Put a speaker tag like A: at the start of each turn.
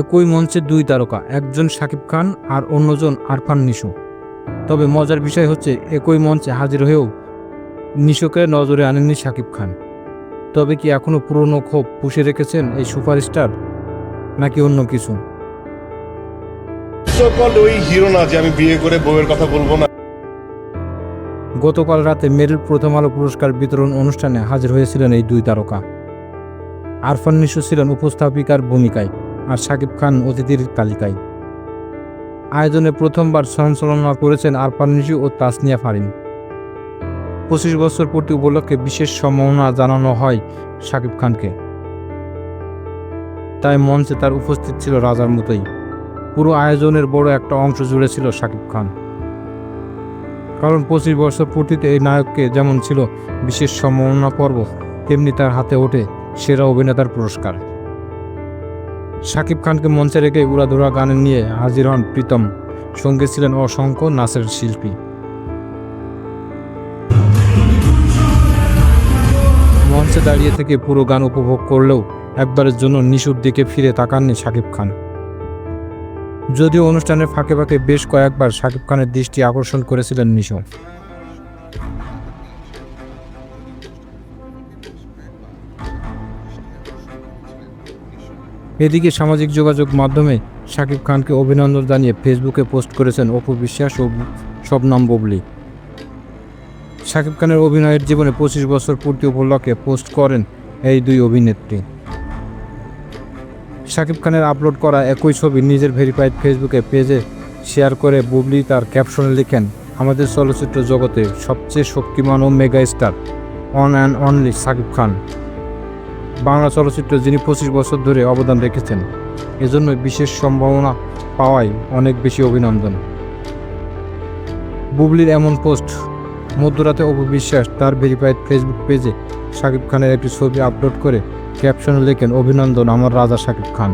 A: একই মঞ্চে দুই তারকা একজন শাকিব খান আর অন্যজন আরফান নিশো। তবে মজার বিষয় হচ্ছে একই মঞ্চে হাজির হয়েও নিশোকে নজরে আনেননি শাকিব খান। তবে কি এখনও পুরনো ক্ষোভ পুষে রেখেছেন এই সুপারস্টার নাকি অন্য কিছু?
B: ওই হিরো না যে আমি বিয়ে করে বউয়ের কথা বলব না।
A: গতকাল রাতে মেরিল প্রথম আলো পুরস্কার বিতরণ অনুষ্ঠানে হাজির হয়েছিলেন এই দুই তারকা। আরফান নিশো ছিলেন উপস্থাপিকার ভূমিকায়। আর শাকিব খান অতিথির তালিকায়। আয়োজনে প্রথমবার সঞ্চালনা করেছেন আরফান নিশু ও তাসনিয়া ফারিন। পঁচিশ বছর পূর্তি উপলক্ষে বিশেষ সম্মাননা জানানো হয় শাকিব খানকে। তাই মঞ্চে তার উপস্থিত ছিল রাজার মতোই। পুরো আয়োজনের বড় একটা অংশ জুড়ে ছিল শাকিব খান। কারণ পঁচিশ বছর পূর্তিতে এই নায়ককে যেমন ছিল বিশেষ সম্মাননা পর্ব, তেমনি তার হাতে ওঠে সেরা অভিনেতার পুরস্কার। শাকিব খানকে মঞ্চে রেখে উড়াধুরা গানে নিয়ে হাজির হন প্রীতম, সঙ্গে ছিলেন অসংখ্য নাচের শিল্পী। মঞ্চে দাঁড়িয়ে থেকে পুরো গান উপভোগ করলেও একবারের জন্য নিশুর দিকে ফিরে তাকাননি শাকিব খান। যদিও অনুষ্ঠানের ফাঁকে ফাঁকে বেশ কয়েকবার শাকিব খানের দৃষ্টি আকর্ষণ করেছিলেন নিশো। এদিকে সামাজিক যোগাযোগ মাধ্যমে শাকিব খানকে অভিনন্দন জানিয়ে ফেসবুকে পোস্ট করেছেন অপু বিশ্বাস ও শবনম বুবলি। শাকিব খানের অভিনয়ের জীবনে পঁচিশ বছর পূর্তি উপলক্ষে পোস্ট করেন এই দুই অভিনেত্রী। শাকিব খানের আপলোড করা একই ছবি নিজের ভেরিফাইড ফেসবুকে পেজে শেয়ার করে বুবলি তার ক্যাপশনে লিখেন, আমাদের চলচ্চিত্র জগতে সবচেয়ে শক্তিমান ও mega star, one and only Shakib Khan. Bangla চলচ্চিত্রে যিনি পঁচিশ বছর ধরে অবদান রেখেছেন, এজন্য বিশেষ সম্ভাবনা পাওয়ায় অনেক বেশি অভিনন্দন। বুবলির এমন পোস্ট, মধ্যরাতে অপু বিশ্বাস তার ভেরিফাইড ফেসবুক পেজে শাকিব খানের একটি ছবি আপলোড করে ক্যাপশনে লেখেন, অভিনন্দন আমার রাজা শাকিব খান।